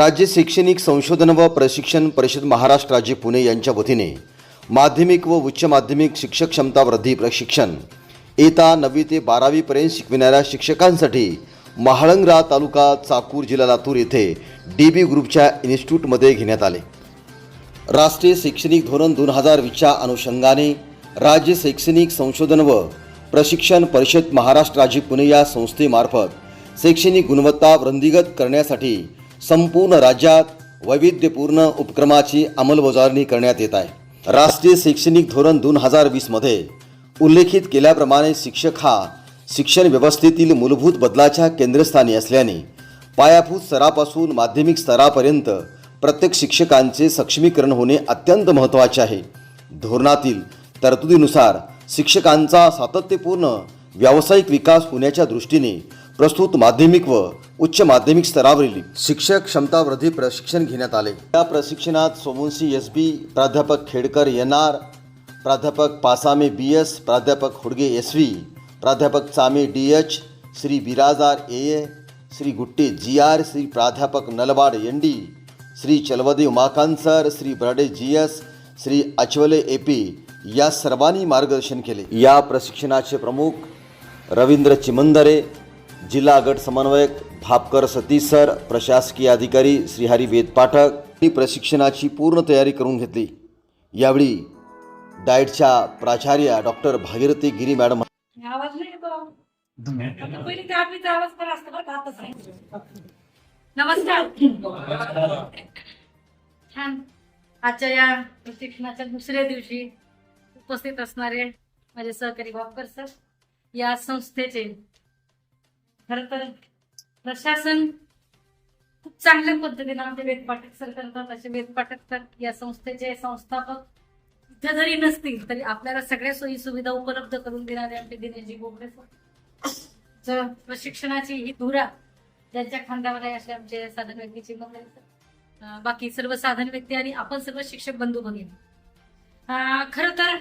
राज्य शैक्षणिक संशोधन व प्रशिक्षण परिषद महाराष्ट्र राज्य पुणे यांच्या वतीने माध्यमिक व उच्च माध्यमिक शिक्षक क्षमता वृद्धी प्रशिक्षण. येता नववी ते बारावीपर्यंत शिकविणाऱ्या शिक्षकांसाठी महाळंगरा तालुका चाकूर जिल्हा लातूर येथे डी बी ग्रुपच्या इन्स्टिट्यूटमध्ये घेण्यात आले. राष्ट्रीय शैक्षणिक धोरण दोन हजार वीसच्या अनुषंगाने राज्य शैक्षणिक संशोधन व प्रशिक्षण परिषद महाराष्ट्र राज्य पुणे या संस्थेमार्फत शैक्षणिक गुणवत्ता वृद्धिगत करण्यासाठी संपूर्ण राज्यात वैविध्यपूर्ण उपक्रमाची अंमलबजावणी करण्यात येत आहे. राष्ट्रीय शैक्षणिक धोरण दोन हजार वीसमध्ये उल्लेखित केल्याप्रमाणे शिक्षक हा शिक्षण व्यवस्थेतील मूलभूत बदलाच्या केंद्रस्थानी असल्याने पायाभूत स्तरापासून माध्यमिक स्तरापर्यंत प्रत्येक शिक्षकांचे सक्षमीकरण होणे अत्यंत महत्त्वाचे आहे. धोरणातील तरतुदीनुसार शिक्षकांचा सातत्यपूर्ण व्यावसायिक विकास होण्याच्या दृष्टीने प्रस्तुत माध्यमिक व उच्च माध्यमिक स्तरावरील शिक्षक क्षमता वृद्धी प्रशिक्षण घेण्यात आले. या प्रशिक्षणात सोमवंशी एस. बी. प्राध्यापक खेडकर एन आर प्राध्यापक पासामे बी. एस. प्राध्यापक हुडगे एस. व्ही. प्राध्यापक Chame D. H. Shri Birajar A. A. Shri Gutte G. R. Shri प्राध्यापक Nalbad N. D. Shri Chalwade Umakant sir Shri Barde G. S. Shri Achawale A. P. या सर्वांनी मार्गदर्शन केले. या प्रशिक्षणाचे प्रमुख रवींद्र चिमंदरे जिल्हा गट समन्वयक भापकर सतीश सर प्रशासकीय अधिकारी श्रीहरी वेद पाठक ही प्रशिक्षणाची पूर्ण तयारी करून घेतली. यावेळी डाएटच्या प्राचार्या डॉक्टर भागीरथी गिरी मॅडम. नमस्कार. छान. आजच्या या प्रशिक्षणाच्या दुसऱ्या दिवशी उपस्थित असणारे माझे सहकारी भापकर सर या संस्थेचे खर तर प्रशासन खूप चांगल्या पद्धतीने आमचे वेद पाठक सर करतात. असे वेद पाठक सर या संस्थेचे संस्थापक इथे जरी नसतील तरी आपल्याला सगळ्या सोयी सुविधा उपलब्ध करून देणारे आमचे दिनेशजी बोबडे सर. प्रशिक्षणाची ही धुरा ज्यांच्या खांद्यावर आहे असे आमचे साधन व्यक्तीची बाकी सर्व साधन व्यक्ती आणि आपण सर्व शिक्षक बंधू बघेल खर तर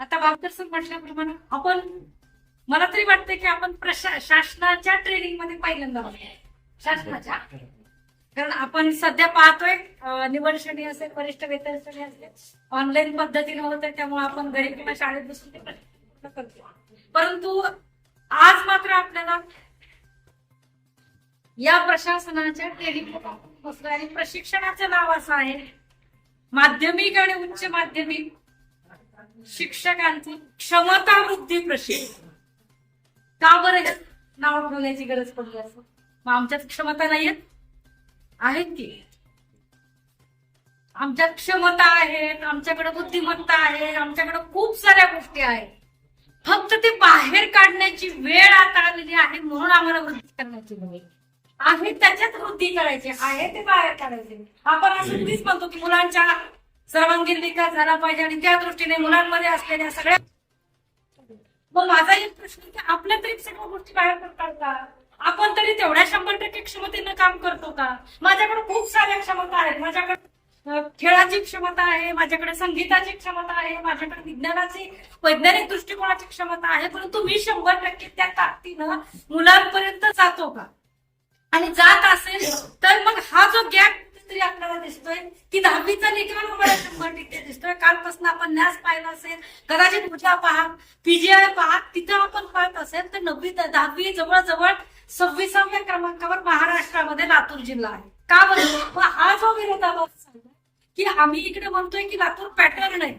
आता बाबकर सर म्हटल्याप्रमाणे आपण मला तरी वाटतं की आपण शासनाच्या ट्रेनिंगमध्ये पहिल्यांदा शासनाच्या. कारण आपण सध्या पाहतोय निवड श्रेणी असेल वरिष्ठ वेतन श्रेणी असेल ऑनलाईन पद्धतीने होत आहे त्यामुळे आपण घरी किंवा शाळेत बसून करतो परंतु आज मात्र आपल्याला या प्रशासनाच्या ट्रेनिंग आणि प्रशिक्षणाचं नाव असं आहे माध्यमिक आणि उच्च माध्यमिक शिक्षकांची क्षमता वृद्धी प्रशिक्षण. का बरं नाव ठेवण्याची गरज पडली असं? मग आमच्यात क्षमता नाहीयेत आहेत की? आमच्यात क्षमता आहेत आमच्याकडे बुद्धिमत्ता आहे आमच्याकडे खूप साऱ्या गोष्टी आहेत. फक्त ते बाहेर काढण्याची वेळ आता आलेली आहे म्हणून आम्हाला वृद्धी करण्याची वेळ आहे त्याच्यात वृद्धी करायची आहे ते बाहेर काढायचे. आपण असं म्हणतो की मुलांच्या सर्वांगीण विकास झाला पाहिजे आणि त्या दृष्टीने मुलांमध्ये असलेल्या सगळ्या मग माझा एक प्रश्न की आपल्या तरी सगळ्या गोष्टी बाहेर करतात का? आपण तरी तेवढ्या शंभर टक्के क्षमतेनं काम करतो का? माझ्याकडे खूप साऱ्या क्षमता आहेत. माझ्याकडे खेळाची क्षमता आहे माझ्याकडे संगीताची क्षमता आहे माझ्याकडे विज्ञानाची वैज्ञानिक दृष्टिकोनाची क्षमता आहे. परंतु मी शंभर टक्के त्या ताकदीनं मुलांपर्यंत जातो का? आणि जात असेल तर मग हा जो गॅप तरी आपल्याला दिसतोय. की दहावीचा निकाल मला शंभर टक्के दिसतोय. कालपासून आपण न्यास पाहिला असेल कदाचित उद्या पहा पीजीआय पहा तिथं आपण पाहत असेल तर नववी दहावी जवळजवळ सव्वीसाव्या क्रमांकावर महाराष्ट्रामध्ये लातूर जिल्हा आहे. का बरं? हा जो विरोधाभास की आम्ही इकडे म्हणतोय की लातूर पॅटर्न आहे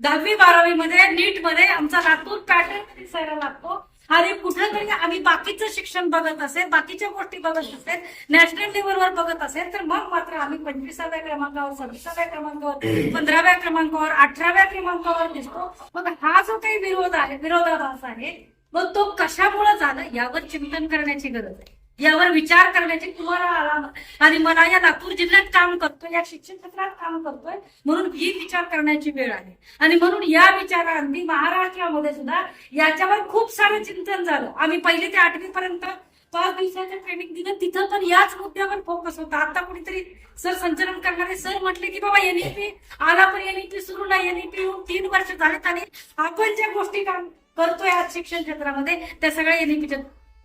दहावी बारावी मध्ये नीटमध्ये आमचा लातूर पॅटर्न दिसायला लागतो? अरे कुठंतरी आम्ही बाकीचं शिक्षण बघत असेल बाकीच्या गोष्टी बघत असेल नॅशनल लेवलवर बघत असेल तर मग मात्र आम्ही पंचवीसाव्या क्रमांकावर सव्वीसाव्या क्रमांकावर पंधराव्या क्रमांकावर अठराव्या क्रमांकावर दिसतो. मग हा जो काही विरोध आहे विरोधाभास आहे मग तो कशामुळे झाला यावर चिंतन करण्याची गरज आहे. यावर विचार करण्याची तुम्हाला आणि मला या नागपूर जिल्ह्यात काम करतोय या शिक्षण क्षेत्रात काम करतोय म्हणून ही विचार करण्याची वेळ आहे. आणि म्हणून या विचारांनी महाराष्ट्रामध्ये सुद्धा याच्यावर खूप सारं चिंतन झालं. आम्ही पहिले ते आठवी पर्यंत पाच दिवसाचं ट्रेनिंग दिलं. तिथं पण याच मुद्द्यावर फोकस होता. आता कुणीतरी सर संचलन करणारे सर म्हटले की बाबा एनईपी आला पण एनईपी सुरू नाही. एनईपी येऊन तीन वर्ष झालेत आणि आपण ज्या गोष्टी काम करतोय आज शिक्षण क्षेत्रामध्ये त्या सगळ्या एनईपीच्या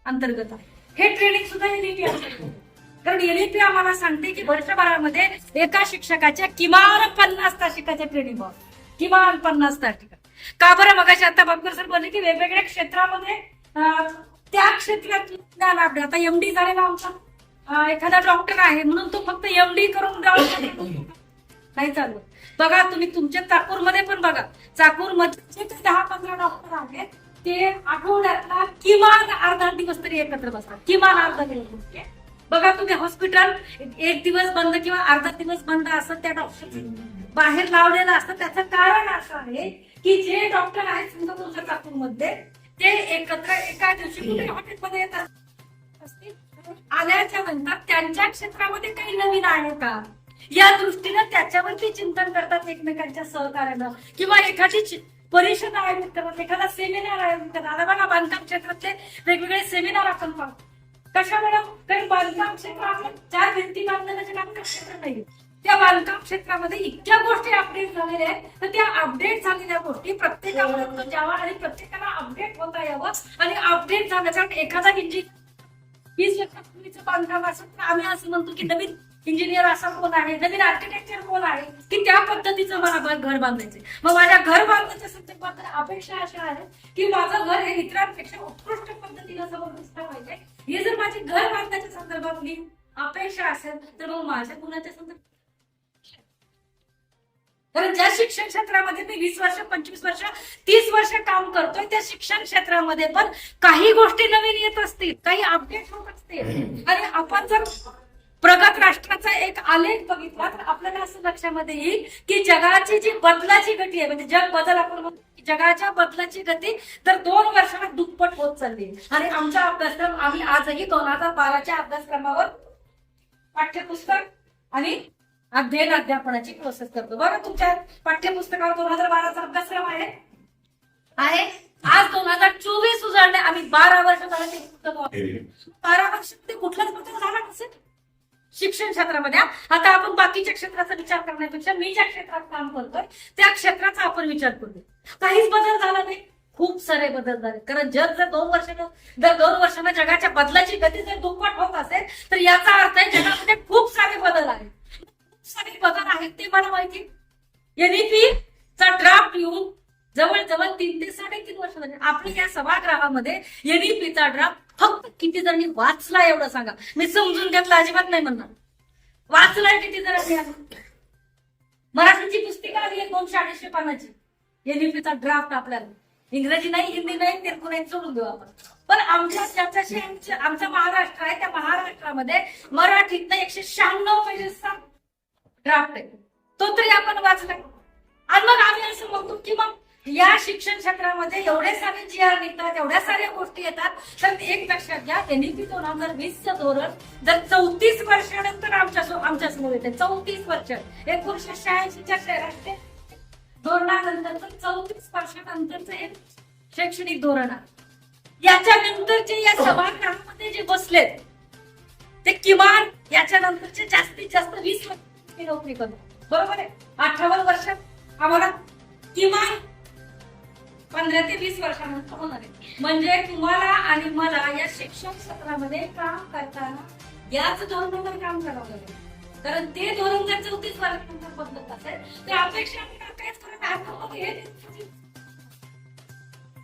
अंतर्गत आहे. हे ट्रेनिंग सुद्धा एनईपी कारण एनईपी आम्हाला सांगते की वर्षभरामध्ये एका शिक्षकाच्या किमान पन्नास तासिकाच्या ट्रेनिंग किमान पन्नास तासिका का बरं? मगाशी आता बाबकर सर बोलले की वेगवेगळ्या क्षेत्रामध्ये त्या क्षेत्रात ज्ञान आपले. आता एमडी झालेला आमचा. एखादा डॉक्टर आहे म्हणून तो फक्त एमडी करून जाऊ शकतो नाही. चालू बघा तुम्ही तुमच्या चाकूरमध्ये पण बघा. चाकूरमध्ये जे दहा पंधरा डॉक्टर आहेत ते आठवड्यातला किमान अर्धा दिवस तरी एकत्र बसतात. किमान अर्धा दिवस. बघा तुम्ही हॉस्पिटल एक दिवस बंद किंवा अर्धा दिवस बंद असं त्या डॉक्टर बाहेर लावलेलं असतं. त्याचं कारण असं आहे की जे डॉक्टर आहेत समजा चाकूरमध्ये ते एकत्र एका दिवशी कुठे हॉटेलमध्ये येतात? असतील. आल्याच्यानंतर त्यांच्या क्षेत्रामध्ये काही नवीन आहे का? या दृष्टीनं त्याच्यावरती चिंतन करतात एकमेकांच्या सहकार्यानं. किंवा एखादी चि- परिषद आयोजित करतात एखादा सेमिनार आयोजित करतात आता बघा बांधकाम क्षेत्रातले वेगवेगळे सेमिनार आपण पाहतो कशामुळे कारण बांधकाम क्षेत्र आपलं चार भिंती बांधण्याचे काम क्षेत्र नाही. त्या बांधकाम क्षेत्रामध्ये इतक्या गोष्टी अपडेट झालेल्या आहेत तर त्या अपडेट झालेल्या गोष्टी प्रत्येकापर्यंत जावा आणि प्रत्येकाला अपडेट होता यावं आणि अपडेट झालं. कारण एखादा इंजिन वीस वर्षापूर्वीचं बांधकाम असेल तर आम्ही असं म्हणतो की नवीन इंजिनियर असा कोण आहे नवीन आर्किटेक्चर कोण आहे की त्या पद्धतीचं मला घर बांधायचंय. मग माझ्या घर बांधण्याच्या संदर्भात अपेक्षा अशा आहेत की माझं घर हे इतरांपेक्षा उत्कृष्ट पद्धतीनं समोर पाहिजे हे जर माझी घर बांधण्याच्या संदर्भातली अपेक्षा असेल तर मग माझ्या मुलाच्या संदर्भात? कारण ज्या शिक्षण क्षेत्रामध्ये मी वीस वर्ष पंचवीस वर्ष तीस वर्ष काम करतोय त्या शिक्षण क्षेत्रामध्ये पण काही गोष्टी नवीन येत असतील काही अपडेट होत असतील. आणि आपण जर प्रगत राष्ट्राचा एक आलेख बघितला. तर आपल्याला असं लक्षामध्ये येईल की जगाची जी बदलाची गती आहे म्हणजे जग बदल आपण जगाच्या बदलाची गती तर दोन वर्षात दुप्पट होत चालली. आहे. आणि आमचा अभ्यासक्रम आम्ही आजही दोन हजार बाराच्या अभ्यासक्रमावर पाठ्यपुस्तक आणि अध्ययन अध्यापनाची प्रोसेस करतो. बरं तुमच्या पाठ्यपुस्तकावर दोन हजार बाराचा अभ्यासक्रम आहे? आहे? आज दोन हजार चोवीस उजाडले आम्ही बारा वर्ष झालं ते पुस्तक. बारा वर्षामध्ये कुठलाच बदल झाला नसेल? शिक्षण क्षेत्रामध्ये. आता आपण बाकीच्या क्षेत्राचा विचार करण्यापेक्षा मी ज्या क्षेत्रात काम करतोय त्या क्षेत्राचा आपण विचार करू. काहीच बदल झाला नाही. खूप सारे बदल झाले. कारण जग जर दोन वर्षानं जर दोन वर्षांना जगाच्या बदलाची गती जर दुप्पट होत असेल तर याचा अर्थ आहे जगामध्ये खूप सारे बदल आहेत. खूप सारे बदल आहेत ते मला माहिती एनईपी चा ड्राफ्ट येऊन जवळजवळ तीन ते साडेतीन वर्ष झाले. आपल्या या सभागृहामध्ये एनईपीचा ड्राफ्ट फक्त किती जणांनी वाचला एवढं सांगा. मी समजून घेतलं अजिबात नाही म्हणणार. वाचलाय किती जणांनी? मराठीची पुस्तिका लागली दोनशे अडीचशे पानाची. एनईपीचा ड्राफ्ट आपल्याला. इंग्रजी नाही हिंदी नाही तेलगू नाही सोडून देऊ आपण. पण आमच्या ज्याच्याशी आमच्या- आमचा महाराष्ट्र आहे त्या महाराष्ट्रामध्ये मराठीतनं एकशे शहाण्णव पेजेसचा ड्राफ्ट आहे. तो तरी आपण वाचलाय आणि मग आम्ही असं म्हणतो की मग या शिक्षण क्षेत्रामध्ये एवढे सारे जी आर निघतात एवढ्या साऱ्या गोष्टी येतात. तर एक लक्षात घ्या एनईपी दोन हजार वीसचं धोरण जर चौतीस वर्षानंतर आमच्या आमच्यासमोर येते. चौतीस वर्ष. एकोणीशे शहाऐंशीच्या राष्ट्रीय धोरणानंतर चौतीस वर्षानंतरचं एक शैक्षणिक धोरण आहे. याच्यानंतरचे या सभागृहामध्ये जे बसलेत ते किमान याच्यानंतरचे जास्तीत जास्त वीस वर्ष नोकरी करतात बरोबर आहे? अठ्ठावन्न वर्षात आम्हाला किमान पंधरा ते वीस वर्षानंतर होणार आहे. म्हणजे तुम्हाला आणि मला या शिक्षण क्षेत्रामध्ये काम करताना याच धोरणावर काम करावं लागेल. कारण ते धोरण जर चौतीस वर्षानंतर बदलत असेल तर अपेक्षा आपण काहीच करत आहात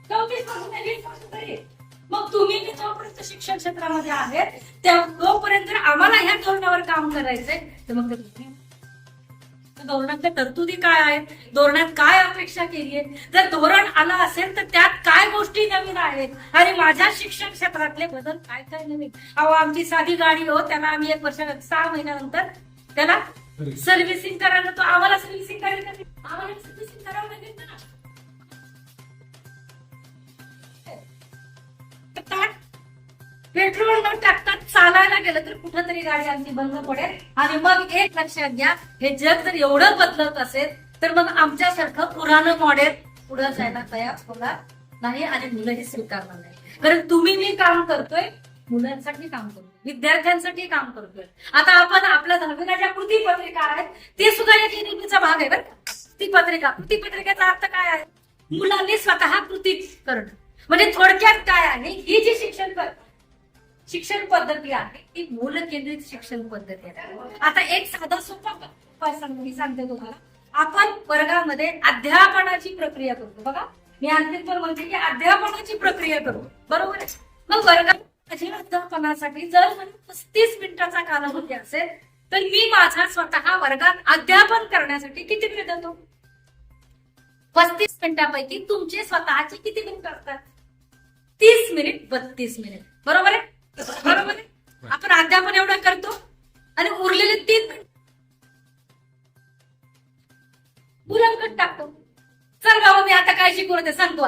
चौतीस वर्ष वीस वर्ष तरी मग तुम्ही मी जोपर्यंत शिक्षण क्षेत्रामध्ये आहेत त्या तोपर्यंत आम्हाला ह्या धोरणावर काम करायचंय. तर मग ते तुम्ही धोरणातल्या तरतुदी काय आहेत? धोरणात काय अपेक्षा केली आहे जर धोरण आलं असेल तर त्यात काय गोष्टी नवीन आहेत? आणि माझ्या शिक्षण क्षेत्रातले बदल काय काय नवीन? अहो आमची साधी गाडी हो त्याला आम्ही एक वर्षा सहा महिन्यानंतर त्याला सर्व्हिसिंग करायला तो आम्हाला सर्व्हिसिंग करायला नाही. आम्हाला सर्व्हिसिंग करावं लागेल ना. पेट्रोल न चालायला गेलं तर कुठंतरी गाडी आमची बंद पडेल. आणि मग एक लक्षात घ्या हे जग जर एवढं बदलत असेल तर मग आमच्यासारखं पुराणं मॉडेल पुढे जायला तयार होणार नाही आणि मुलंही स्वीकारणार नाही. कारण तुम्ही मी काम करतोय मुलांसाठी काम करतोय विद्यार्थ्यांसाठी काम करतोय. आता आपण आपल्या दहावीला ज्या कृती पत्रिका आहेत ते सुद्धा एक नेहमीचा भाग आहे बरं का. पत्रिका. कृती पत्रिकेचा अर्थ काय आहे? मुलांनी स्वतः कृती करणं. म्हणजे थोडक्यात काय आहे? ही जी शिक्षण कर शिक्षण पद्धती आहे. ती मूल केंद्रित शिक्षण पद्धती आहे. आता एक साधा सोपा मी सांगते तुम्हाला. आपण वर्गामध्ये अध्यापनाची प्रक्रिया करतो. बघा मी आणखी पण म्हणते की अध्यापनाची प्रक्रिया करतो बरोबर आहे? मग वर्गात माझ्या अध्यापनासाठी जर मला पस्तीस मिनिटाचा कालावधी असेल तर मी माझा स्वतः वर्गात अध्यापन करण्यासाठी किती वेळ देतो? पस्तीस मिनिटांपैकी तुमचे स्वतःचे किती मिनिट असतात? तीस मिनिट बत्तीस मिनिट. बरोबर आहे? बरोबर आहे? आपण अध्यापन एवढं करतो आणि उरलेले तीन मिनिट टाकतो. चल बाबा मी आता काय शिकवलं ते सांगतो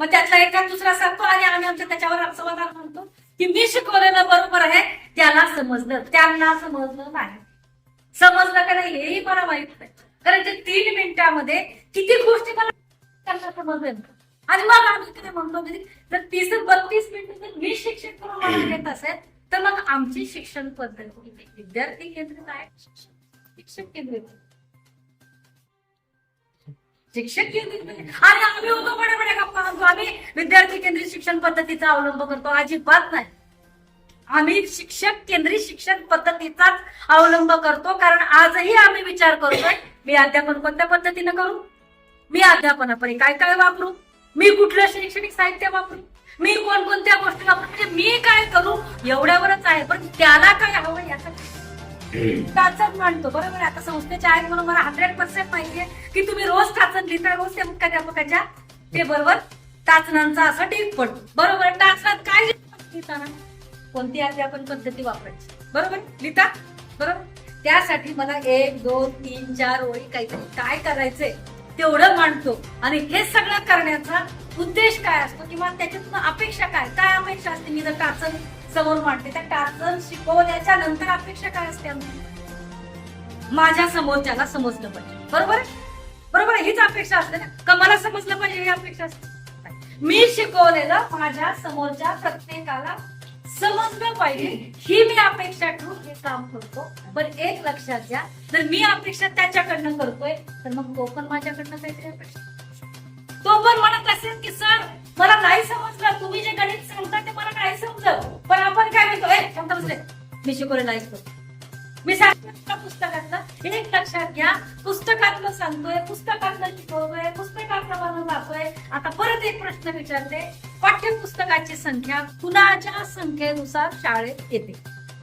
मग त्यातला एका दुसरा सांगतो आणि आम्ही आमच्या त्याच्यावर समाधान म्हणतो की मी शिकवलेलं बरोबर आहे त्याला समजलं त्यांना समजलं नाही. समजलं का नाही हेही मला माहीत नाही. कारण ते तीन मिनिटामध्ये किती गोष्टी मला त्यांना समजलं आणि मग आम्ही काय म्हणतो जर तीस बत्तीस मिनिटं जर मी शिक्षण करून मला घेत असेल तर मग आमची शिक्षण पद्धती विद्यार्थी केंद्रित आहे शिक्षक केंद्रित. शिक्षक केंद्रित. आणि आम्ही उभं बडे बडे गप्पा मारतो. आम्ही विद्यार्थी केंद्रित शिक्षण पद्धतीचा अवलंब करतो. अजिबात नाही. आम्ही शिक्षक केंद्रित शिक्षण पद्धतीचाच अवलंब करतो कारण आजही आम्ही विचार करतोय मी अध्यापन कोणत्या पद्धतीनं करू? मी अध्यापनापणे काय काय वापरू? मी कुठलं शैक्षणिक साहित्य वापरू? मी कोणकोणत्या गोष्टी वापरू? म्हणजे मी काय करू? एवढ्यावरच आहे पण त्याला काय हवं याचा टाचन मांडतो बरोबर आता संस्थेच्या आहेत म्हणून मला हंड्रेड पर्सेंट माहिती आहे की तुम्ही रोज टाचन लिहिता रोज त्या मुख्याध्यापकाच्या बरोबर? टाचनांचा असा टीप पडतो. बरोबर? टाचनात काय लिहिताना कोणती अध्यापन पद्धती वापरायची? बरोबर? लिहिता? बरोबर? त्यासाठी मला एक दोन तीन चार ओळी काहीतरी काय करायचंय? तेवढं मांडतो. आणि हे सगळं करण्याचा उद्देश काय असतो किंवा त्याच्यातून अपेक्षा काय? काय अपेक्षा असते? मी जर टाचन समोर मांडते त्या टाचन शिकवल्याच्या नंतर अपेक्षा काय असते माझ्या समोरच्याला समजलं पाहिजे. बरोबर बरोबर हीच अपेक्षा असते ना? का मला समजलं पाहिजे? ही अपेक्षा असते? मी शिकवलेलं माझ्या समोरच्या प्रत्येकाला समजलं पाहिजे. ही मी अपेक्षा ठेवून हे काम करतो. पण एक लक्षात घ्या जर मी अपेक्षा त्याच्याकडनं करतोय तर मग तो पण माझ्याकडनं काहीतरी अपेक्षा. तो पण म्हणत असेल की सर मला नाही समजलं. तुम्ही जे गणित सांगता ते मला नाही समजलं. पण आपण काय म्हणतो? ए शांत बसले मी शिकवलेलं मी सांगतो पुस्तकातलं एक लक्षात घ्या. पुस्तकातलं सांगतोय पुस्तकातलं शिकवतोय पुस्तकातलं आता परत एक प्रश्न विचारते. पाठ्यपुस्तकाची संख्या कुणाच्या संख्येनुसार शाळेत येते?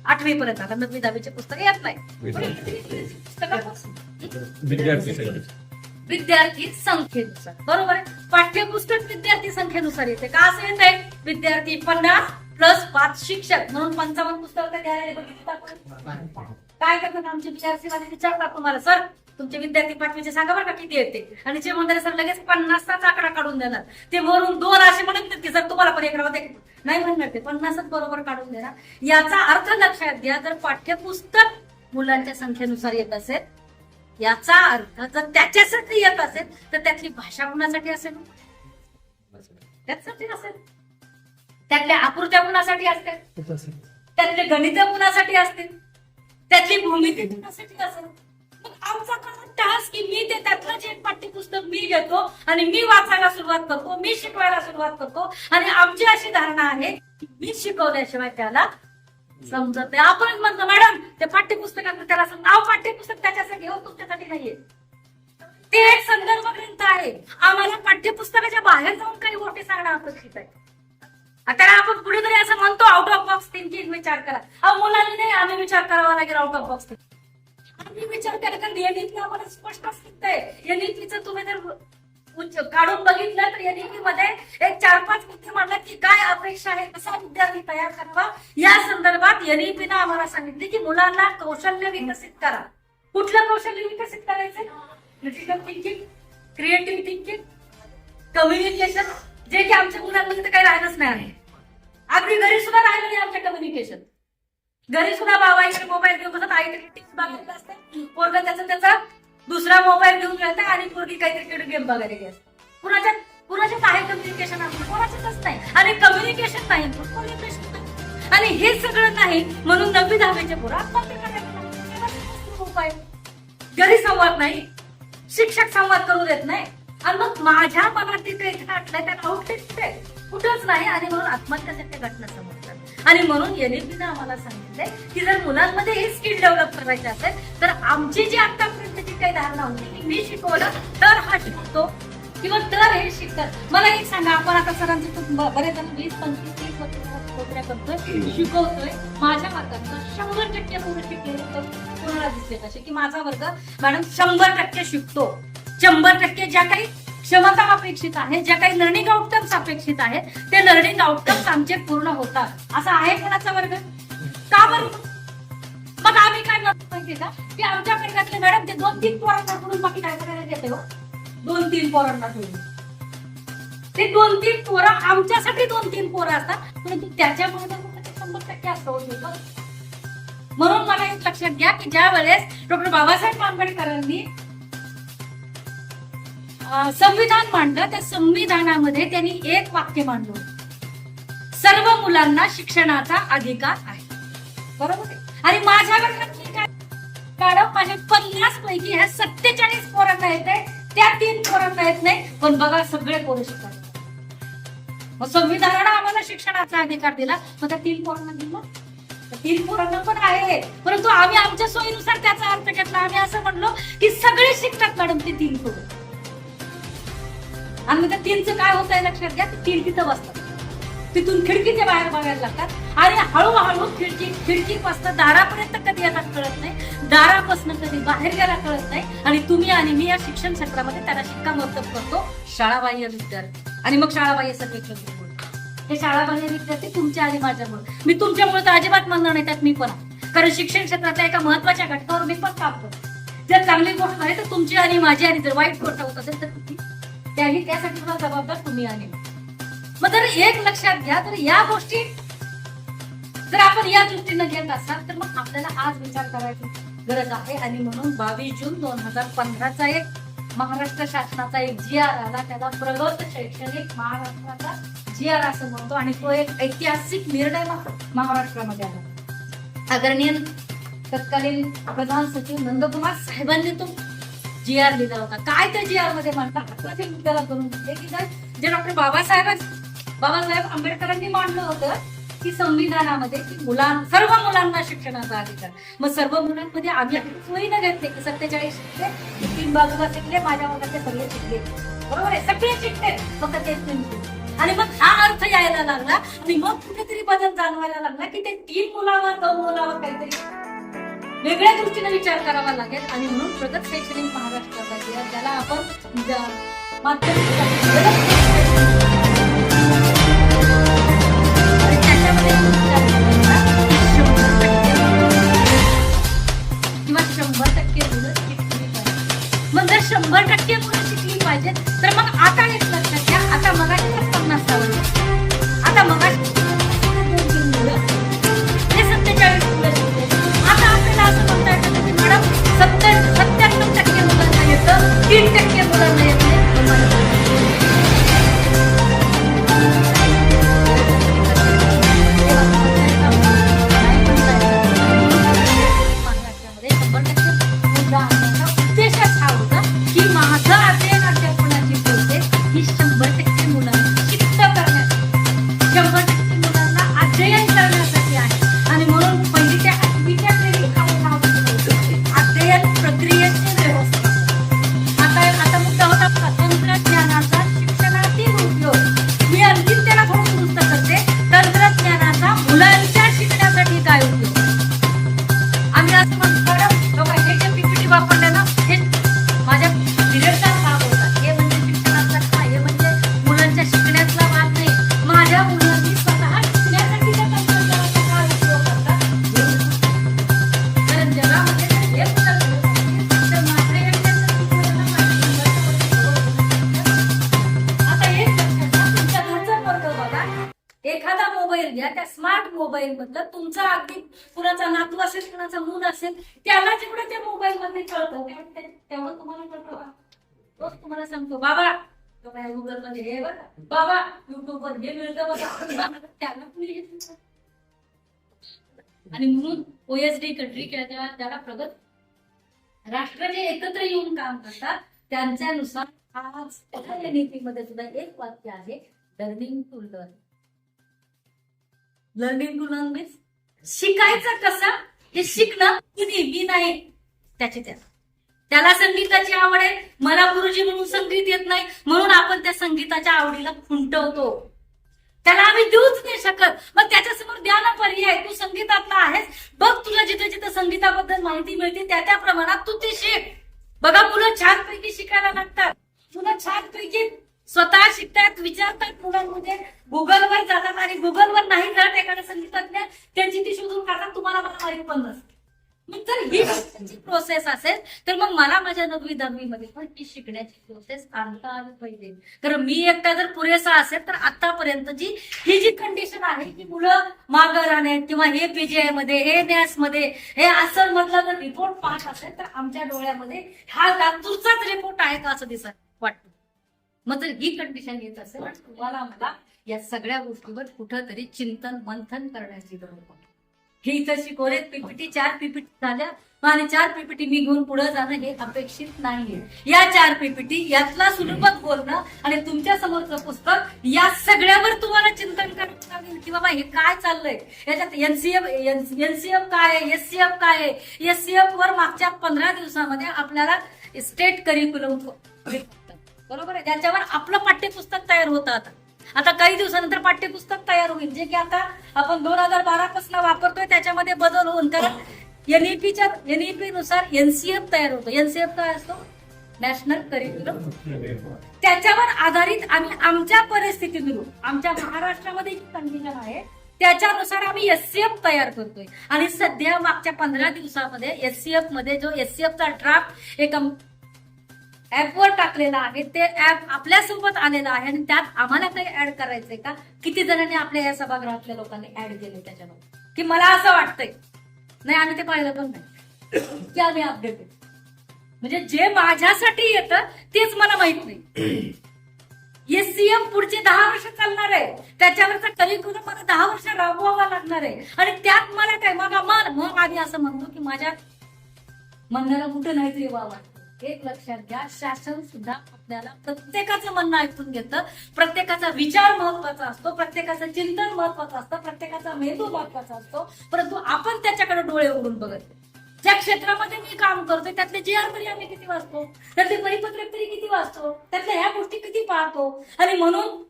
आठवी पर्यंत आता नववी दहावीचे पुस्तक येत नाही. विद्यार्थी संख्येनुसार. बरोबर आहे? पाठ्यपुस्तक विद्यार्थी संख्येनुसार येते. का असं येत आहे विद्यार्थी पन्नास प्लस पाच शिक्षक. म्हणून पंचावन्न पुस्तक. काय करतात आमचे मला विचारतात तुम्हाला सर तुमचे विद्यार्थी पाचवीचे सांगा बरं का किती येते आणि जे म्हणतात सर लगेच पन्नासचाच आकडा काढून देणार. ते वरून दोन असे म्हणत की सर तुम्हाला पण एक राहते नाही म्हणणार ते. पन्नासच बरोबर काढून देणार. याचा अर्थ लक्षात घ्या जर पाठ्यपुस्तक मुलांच्या संख्येनुसार येत असेल याचा अर्थ जर त्याच्यासाठी येत असेल तर त्यातली भाषा कुणासाठी असेल? त्याच्यासाठी असेल. त्यातल्या आकृत्या कुणासाठी असतील? त्यातले गणित कुणासाठी असतील? त्यातली भूमिती कुणासाठी असेल? आमचा कसा टास्क की मी ते त्यातलं जे पाठ्यपुस्तक मी घेतो आणि मी वाचायला सुरुवात करतो मी शिकवायला सुरुवात करतो आणि आमची अशी धारणा आहे की मी शिकवल्याशिवाय त्याला समजत नाही. आपण म्हणतो मॅडम ते पाठ्यपुस्तकात त्याला नाव पाठ्यपुस्तक त्याच्यासाठी घेऊन तुमच्यासाठी नाहीये. ते एक संदर्भ ग्रंथ आहे. आम्हाला पाठ्यपुस्तकाच्या बाहेर जाऊन काही गोष्टी सांगणं अपेक्षित आहे. त्याला आपण कुठेतरी असं म्हणतो आउट ऑफ बॉक्स थिंकिंग विचार करा. अहो मुलांनी नाही आम्ही विचार करावा लागेल आउट ऑफ बॉक्स आम्ही विचार केला तर एनईपी आम्हाला स्पष्ट सांगतंय एनईपीचं तुम्ही जर उच्च- काढून बघितलं तर या मध्ये एक चार पाच मुद्दे मांडला की काय अपेक्षा आहे कसा विद्यार्थी तयार करावा? या संदर्भात एनईपी आम्हाला सांगितले की मुलांना कौशल्य विकसित करा. कुठलं कौशल्य विकसित करायचं critical thinking creative thinking communication जे की आमच्या मुलांमध्ये तर काही राहिलंच नाही. आहे अगदी घरी सुद्धा राहिलं नाही आमच्या कम्युनिकेशन घरी सुद्धा बाबा इकडे मोबाईल घेऊन बसत आई टिप्स बघायला असते. पोरग त्याचा त्याचा दुसरा मोबाईल घेऊन येतं आणि पोरगी काहीतरी गेम बघायला गेली असते. कुणाच्या कुणाच्या काय कम्युनिकेशन आपलं कोणाच्याच नाही. आणि कम्युनिकेशन नाही. कम्युनिकेशन नाही. आणि हे सगळं नाही म्हणून नववी दहावीचे पोरं आत्महत्या उपाय? घरी संवाद नाही. शिक्षक संवाद करू देत नाही. आणि मग माझ्या मनात तिथे इथे टाकलंय त्या आउटलेट कुठंच नाही. आणि म्हणून आत्महत्यासारख्या घटना समोर आणि म्हणून एनएपीनं आम्हाला सांगितलंय की जर मुलांमध्ये हे स्किल डेव्हलप करायचे असेल तर आमची जी आतापर्यंतची काही धारणा होती की मी शिकवलं तर हा शिकतो किंवा तर हे शिकतात. मला एक सांगा आपण आता सरांचे खूप बरेच जण वीस पंचवीस तीस वर्ष नोकऱ्या करतोय शिकवतोय. माझ्या वर्गातनं शंभर टक्के पूर्ण शिकलेले तर कोणाला दिसले तसे की माझा वर्ग मॅडम शंभर टक्के शिकतो. शंभर टक्के ज्या काही क्षमता अपेक्षित आहेत ज्या काही लर्निंग आउटकम्स अपेक्षित आहेत ते लर्निंग आउटकम्स आमचे पूर्ण होतात. असं आहे कोणाचा वर्ग? का बरं? मग आम्ही काय म्हणतो माहितीये का? की आमच्या वर्गातले मॅडम ते दोन तीन पोरांना सोडून बाकी काय करायला येते हो? दोन तीन पोरांना सोडून. ते दोन तीन पोरं आमच्यासाठी दोन तीन पोरं असतात परंतु त्याच्यामुळे ते शंभर टक्के असं हो म्हणून मला एक लक्षात घ्या की ज्या वेळेस डॉक्टर बाबासाहेब आंबेडकरांनी संविधान मांडलं त्या संविधानामध्ये त्यांनी एक वाक्य मांडलं. सर्व मुलांना शिक्षणाचा अधिकार आहे. बरोबर आहे? आणि माझ्या काय मॅडम माझ्या पन्नास पैकी ह्या सत्तेचाळीस पोरांना येत आहे त्या तीन पोरांना येत नाही. पण बघा सगळे पोरं शिकतात. मग संविधानानं आम्हाला शिक्षणाचा अधिकार दिला. मग त्या तीन पोरांना दिला. तीन पोरांना पण आहे. परंतु आम्ही आमच्या सोयीनुसार त्याचा अर्थ घेतला. आम्ही असं म्हणलो की सगळे शिकतात मॅडम ते तीन पोरं. आणि मग त्या तीनचं काय होत आहे लक्षात घ्या तीन तिथं बसतात तिथून खिडकीच्या बाहेर बघायला लागतात. आणि हळूहळू खिडकी खिडकीपासून दारापर्यंत कधी येतात कळत नाही. दारापासून कधी बाहेर गेला कळत नाही. आणि तुम्ही आणि मी या शिक्षण क्षेत्रामध्ये त्याला शिक्कामोर्तब करतो. शाळाबाह्य विद्यार्थी. आणि मग शाळाबाह्य सर्वेक्षण हे शाळाबाह्य विद्यार्थी तुमच्या आणि माझ्यामुळे. मी तुमच्यामुळे तर अजिबात म्हणणार नाही त्यात मी पण. कारण शिक्षण क्षेत्रातल्या एका महत्त्वाच्या घटकावर मी पण काम करतो. जर चांगली गोष्ट आहे तर तुमची आणि माझी आणि जर वाईट गोष्ट होत असेल तर त्याही त्यासाठी मला जबाबदार तुम्ही आले मग जर एक लक्षात घ्या तर या गोष्टी जर आपण या दृष्टीनं घेत असाल तर मग आपल्याला आज विचार करायची गरज आहे. आणि म्हणून बावीस जून दोन हजार पंधराचा एक महाराष्ट्र शासनाचा एक जी आर आला. त्याला प्रगत शैक्षणिक महाराष्ट्राचा जी आर असं म्हणतो. आणि तो एक ऐतिहासिक निर्णय महाराष्ट्रामध्ये आला. आदरणीय तत्कालीन प्रधान सचिव नंदकुमार साहेबांनी तो जी आर लिहिला होता. काय त्या जी आरमध्ये म्हणतात मुद्द्याला करून दिले की जर जे डॉक्टर बाबासाहेब बाबासाहेब आंबेडकरांनी मांडलं होतं की संविधानामध्ये की मुलां सर्व मुलांना शिक्षणाचा अधिकार. मग सर्व मुलांमध्ये आम्ही सोयीनं घेतले की सत्तेचाळीस शिकले तीन बाजूला शिकले माझ्या मुलाचे सगळे शिकले. बरोबर आहे? सगळे शिकले. फक्त तेच नाही आणि मग हा अर्थ यायला लागला आणि मग कुठेतरी बदल जाणवायला लागला की ते तीन मुलावर दोन मुलावर काहीतरी वेगळ्या दृष्टीने विचार करावा लागेल आणि म्हणून प्रगत शैक्षणिक महाराष्ट्राचा जे आहे, आपण माध्यमिक किंवा शंभर टक्के मुलं शिकली पाहिजे. मग जर शंभर टक्के मुलं शिकली पाहिजे तर मग आता तीन टक्के मुलांना एखादा मोबाईल घ्या त्या स्मार्ट मोबाईल मधलं तुमचा अगदी कुणाचा नातू असेल कुणाचा मूल असेल त्याला जेवढं त्या मोबाईल मध्ये कळतं तेवढं तुम्हाला कळतं का? तोच तुम्हाला सांगतो बाबा गुगलमध्ये हे बघा. बाबा युट्यूब वर हे मिळतं बघा. त्याला तुम्ही आणि म्हणून ओएसडी कंट्री ज्याला त्याला प्रगत राष्ट्र जे एकत्र येऊन काम करतात त्यांच्यानुसार आज एखाद्या नीतीमध्ये सुद्धा एक वाक्य आहे learning to learn learning to learn means शिकायचं कसं? हे शिकणं कुणी मी नाही. त्याचे त्या त्याला संगीताची आवड आहे. मला गुरुजी म्हणून संगीत येत नाही. म्हणून आपण त्या संगीताच्या आवडीला खुंटवतो. त्याला आम्ही देऊच नाही शकत. मग त्याच्यासमोर द्या ना पर्याय. तू संगीतातला आहेस. बघ तुला जिथे जिथे संगीताबद्दल माहिती मिळते त्या त्या प्रमाणात तू ते शिक. बघा मुलं छानपैकी शिकायला लागतात. मुलं छानपैकी स्वतः शिकतात विचारतात मुलांमध्ये. गुगलवर जातात आणि गुगलवर नाही जात एखाद्या संगीतज्ञ त्यांची ती शोधून काढतात तुम्हाला मला माहिती पण नसते. मग जर ही शिकण्याची प्रोसेस असेल तर मग मला माझ्या नववी दहावी मध्ये पण ही शिकण्याची प्रोसेस आणता आली पाहिजे कारण मी एकटा जर पुरेसा असेल तर आतापर्यंत जी ही जी कंडिशन आहे की मुलं मागं राहण्यात किंवा हे पीजीआयमध्ये हे नॅसमध्ये हे असं मधला जर रिपोर्ट पाहत असेल तर आमच्या डोळ्यामध्ये हा लातूरचाच रिपोर्ट आहे का असं दिसत वाटतं. मग जर ही कंडिशन येत असेल तर तुम्हाला मला या सगळ्या गोष्टीवर कुठंतरी चिंतन मंथन करण्याची गरज आहे. हे इथं शिकवले पीपीटी चार पीपीटी झाल्या. आणि चार पीपीटी मी घेऊन पुढे जाणं हे अपेक्षित नाहीये. या चार पीपीटी यातला सुलभत बोलणं आणि तुमच्या समोरचं पुस्तक या सगळ्यावर तुम्हाला चिंतन करावं लागेल की बाबा हे काय चाललंय? याच्यात एनसीएफ एनसीएफ काय आहे? एससीएफ काय आहे? एससीएफ वर मागच्या पंधरा दिवसामध्ये आपल्याला स्टेट करिक्युलम बरोबर आहे? त्याच्यावर आपलं पाठ्यपुस्तक तयार होतं आता. आता काही दिवसानंतर पाठ्यपुस्तक तयार होईल. जे की आता आपण दोन हजार बारा पासून वापरतोय त्याच्यामध्ये बदल होऊन. कारण एनईपीच्या एनईपी नुसार एनसीएफ तयार होतो. एनसीएफ काय असतो? नॅशनल करिक्युलम त्याच्यावर आधारित आम्ही आमच्या परिस्थितीनुरूप आमच्या महाराष्ट्रामध्ये जी कंडिशन आहे त्याच्यानुसार आम्ही एससीएफ तयार करतोय. आणि सध्या मागच्या पंधरा दिवसामध्ये एससीएफमध्ये जो एससीएफचा ड्राफ्ट एक ऍपवर टाकलेला आहे. ते ऍप आपल्यासोबत आलेलं आहे आणि त्यात आम्हाला काही ऍड करायचंय का? किती जणांनी आपल्या या सभागृहातल्या लोकांनी ऍड केले त्याच्यामध्ये? की मला असं वाटतंय. नाही आम्ही ते पाहिलं पण नाही. की आम्ही अपडेट म्हणजे जे माझ्यासाठी येतं तेच मला माहीत नाही. एससीएम पुढचे दहा वर्ष चालणार आहे. त्याच्यावरचा करिक्युलम मला दहा वर्ष राबवावा लागणार आहे. आणि त्यात मला काय? मग आम्हाला मग आम्ही असं म्हणतो की माझ्या मनाला कुठं नाही तरी एक लक्षात घ्या शासन सुद्धा आपल्याला प्रत्येकाचं म्हणणं ऐकून घेतं. प्रत्येकाचा विचार महत्त्वाचा असतो प्रत्येकाचं चिंतन महत्वाचं असतं प्रत्येकाचा मेंदू महत्त्वाचा असतो. परंतु आपण त्याच्याकडे डोळे उघडून बघत ज्या क्षेत्रामध्ये मी काम करतोय त्यातले जी आर तरी आम्ही किती वाचतो त्यातले परिपत्रक तरी किती वाचतो त्यातल्या ह्या गोष्टी किती पाहतो. आणि म्हणून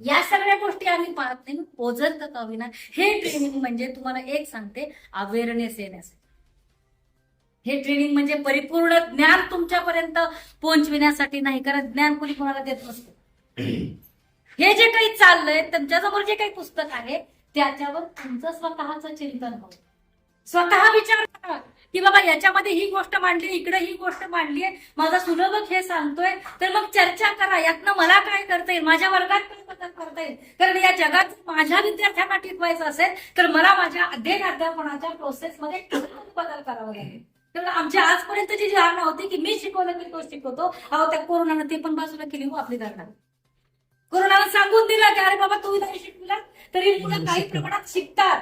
या सगळ्या गोष्टी आम्ही पाहत नाही. ओझर का विना हे ट्रेनिंग म्हणजे तुम्हाला एक सांगते अवेअरनेस येण्यासाठी. हे ट्रेनिंग म्हणजे परिपूर्ण ज्ञान तुमच्यापर्यंत पोहोचविण्यासाठी नाही कारण ज्ञान कोणी कोणाला देत नसतं. हे जे काही चाललंय तुमच्यासमोर जे काही पुस्तक आहे त्याच्यावर तुमचं स्वतःच चिंतन हवं स्वतः विचार करा की बाबा याच्यामध्ये ही गोष्ट मांडली इकडे ही गोष्ट मांडली आहे माझा सुलभक हे सांगतोय तर मग चर्चा करा यातनं मला काय करता येईल माझ्या वर्गात काय बदल करता येईल? कारण या जगात माझ्या विद्यार्थ्यांना टिकवायचं असेल तर मला माझ्या अध्ययन अध्यापनाच्या प्रोसेसमध्ये बदल करावा लागेल. तर आमच्या आजपर्यंतची जी धारणा होती की मी शिकवलं की तो शिकवतो अहो त्या कोरोनानं ते पण बाजूला केली हो आपली धारणा. कोरोनाला सांगून दिला की अरे बाबा तू नाही शिकविला तरी मुलं काही प्रमाणात शिकतात.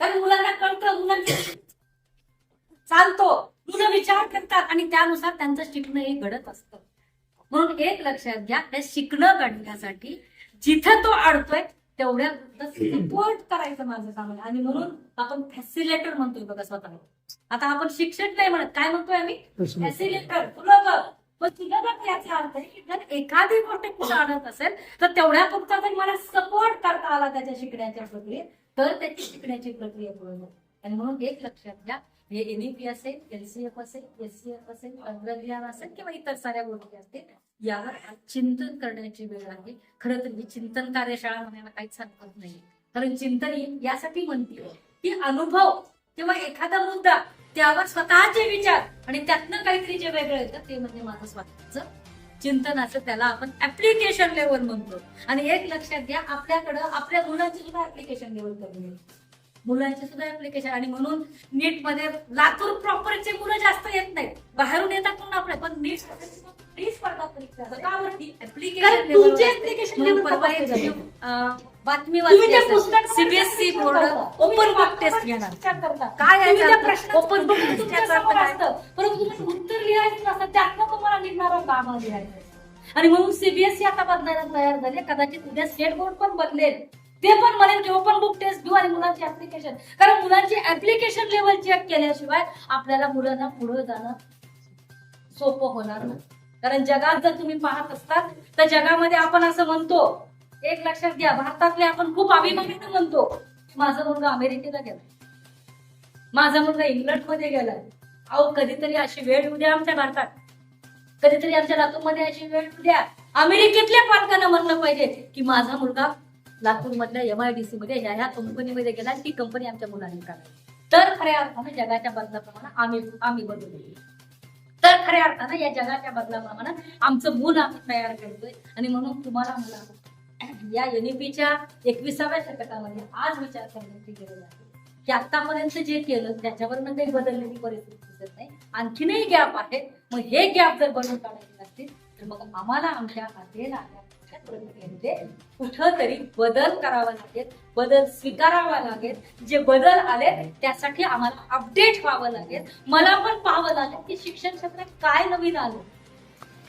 कारण मुलांना कळतं मुलांना चालतो मुलं विचार करतात आणि त्यानुसार त्यांचं शिकणं हे घडत असतं. म्हणून एक लक्षात घ्या हे शिकणं घडण्यासाठी जिथं तो अडतोय तेवढ्या सपोर्ट करायचं माझं काम आहे आणि म्हणून आपण फॅसिलेटर म्हणतोय बघा स्वतः आता आपण शिक्षक नाही म्हणत. काय म्हणतोय आम्ही? फॅसिलेटर तुला बघ. मग तुला बघ याचा अर्थ. आहे की जर एखादी गोष्ट कुठं अडत असेल तर तेवढ्या पुरता जर मला सपोर्ट करता आला त्याच्या शिकण्याच्या प्रक्रियेत तर त्याची शिकण्याची प्रक्रिया पूर्ण. आणि म्हणून एक लक्षात घ्या. हे एनईपी असेल एलसीएफ असेल एससीएफ असेल असेल किंवा इतर साऱ्या गोष्टी असतील यावर चिंतन करण्याची वेळ आहे. खरं तर ही चिंतन कार्यशाळा म्हणायला काहीच हरकत नाही. कारण चिंतन ही यासाठी म्हणते की अनुभव किंवा एखादा मुद्दा त्यावर स्वतःचे विचार आणि त्यातनं काहीतरी जे वेगळं येतं ते म्हणजे माझं स्वतःचं चिंतनाचं त्याला आपण ऍप्लिकेशन लेवल म्हणतो. आणि एक लक्षात घ्या आपल्याकडं आपल्या मुलांची सुद्धा ऍप्लिकेशन लेवल करून मुलांचे सुद्धा ऍप्लिकेशन आणि म्हणून नीटमध्ये लातूर प्रॉपरचे मुलं जास्त येत नाहीत. बाहेरून येतात म्हणून आपल्या पण नीट कारण तुमचे application level तपासले जाते. बातमी तुम्ही पुस्तकावर CBSE board. Open book test घेणार. काय तुमच्यासमोर असतं. परंतु तुम्ही उत्तर लिहायचं नसतं त्यातनं तुम्हाला निघणारा गाभा लिहायचा. आणि म्हणून सीबीएसई आता बदलायला तयार झाले. कदाचित उद्या स्टेट बोर्ड पण बदलेल. ते पण म्हणेल की ओपन बुक टेस्ट घेऊ आणि मुलांची ऍप्लिकेशन कारण मुलांची ऍप्लिकेशन लेवल चेक केल्याशिवाय आपल्याला मुलांना पुढे जाणं सोपं होणार नाही. कारण जगात जर तुम्ही पाहत असतात तर जगामध्ये आपण असं म्हणतो एक लक्षात घ्या भारतातले आपण खूप अभिमानाने म्हणतो माझा मुलगा अमेरिकेला गेला माझा मुलगा इंग्लंडमध्ये गेला अहो कधीतरी अशी वेळ येऊ द्या आमच्या भारतात. कधीतरी आमच्या लातूरमध्ये अशी वेळ येऊ द्या. अमेरिकेतल्या पालकांना म्हणलं पाहिजे की माझा मुलगा लातूर मधल्या सी मध्ये ह्या ह्या कंपनीमध्ये गेला ती कंपनी आमच्या मुलांनी काढली. तर खऱ्या अर्थानं जगाच्या बदलाप्रमाणे आम्ही आम्ही बदलू. तर खऱ्या अर्थानं या जगाच्या बदलाप्रमाणे आमचं मूल आम्ही तयार करतोय. आणि म्हणून तुम्हाला मला या एनईपीच्या एकविसाव्या शतकामध्ये आज विचार करण्याची गरज आहे. की आतापर्यंत जे केलं त्याच्यावरनं काही बदललेली परिस्थिती दिसत नाही. आणखीनही गॅप आहे मग हे गॅप जर बनवून काढायचे असतील तर मग आम्हाला आमच्या हाते लागण्याच्या प्रक्रियेमध्ये कुठंतरी बदल करावा लागेल बदल स्वीकारावा लागेल. जे बदल आले त्यासाठी आम्हाला अपडेट व्हावं लागेल. मला पण पाहावं लागेल की शिक्षण क्षेत्रात काय नवीन आलं.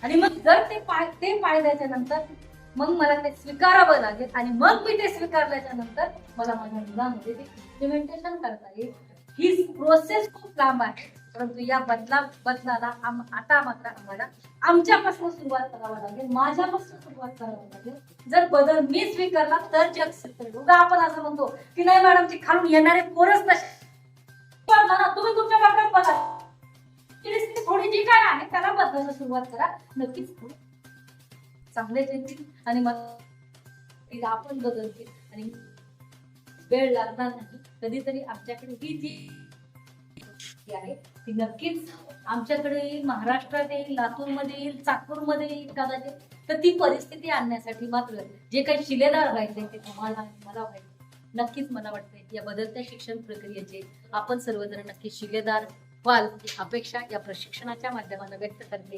आणि मग जर ते पाय ते पाहिल्याच्या नंतर मग मला ते स्वीकारावं लागेल. आणि मग मी ते स्वीकारल्याच्या नंतर मला माझ्या मुलामध्ये ते इम्प्लिमेंटेशन करता येईल. ही प्रोसेस खूप लांब आहे. परंतु या बदला बदलाला आम- आता मात्र आम्हाला आमच्यापासून सुरुवात करावा लागेल माझ्यापासून सुरुवात करावं लागेल. जर बदल मी स्वीकारला तर जग स्वीकारेल उगा आपण असं म्हणतो की नाही मॅडम ती खालून येणारे पोरच नसे तुम्ही तुमच्या बाबतीत बघा. थोडी जी काय आहे त्याला बदलायला सुरुवात करा. नक्कीच पुढे चांगले येतील आणि मग आपण बदलतील. आणि वेळ लागणार नाही. कधीतरी आमच्याकडे ही जी आहे ती नक्कीच आमच्याकडे येईल महाराष्ट्रात येईल लातूरमध्ये येईल चाकूरमध्ये येईल कदाचित. तर ती परिस्थिती आणण्यासाठी मात्र जे काही शिलेदार व्हायचे ते तुम्हाला मला व्हायचे नक्कीच मला वाटतंय या बदलत्या शिक्षण प्रक्रियेचे आपण सर्वजण नक्की शिलेदार व्हाल अपेक्षा या प्रशिक्षणाच्या माध्यमानं व्यक्त करते.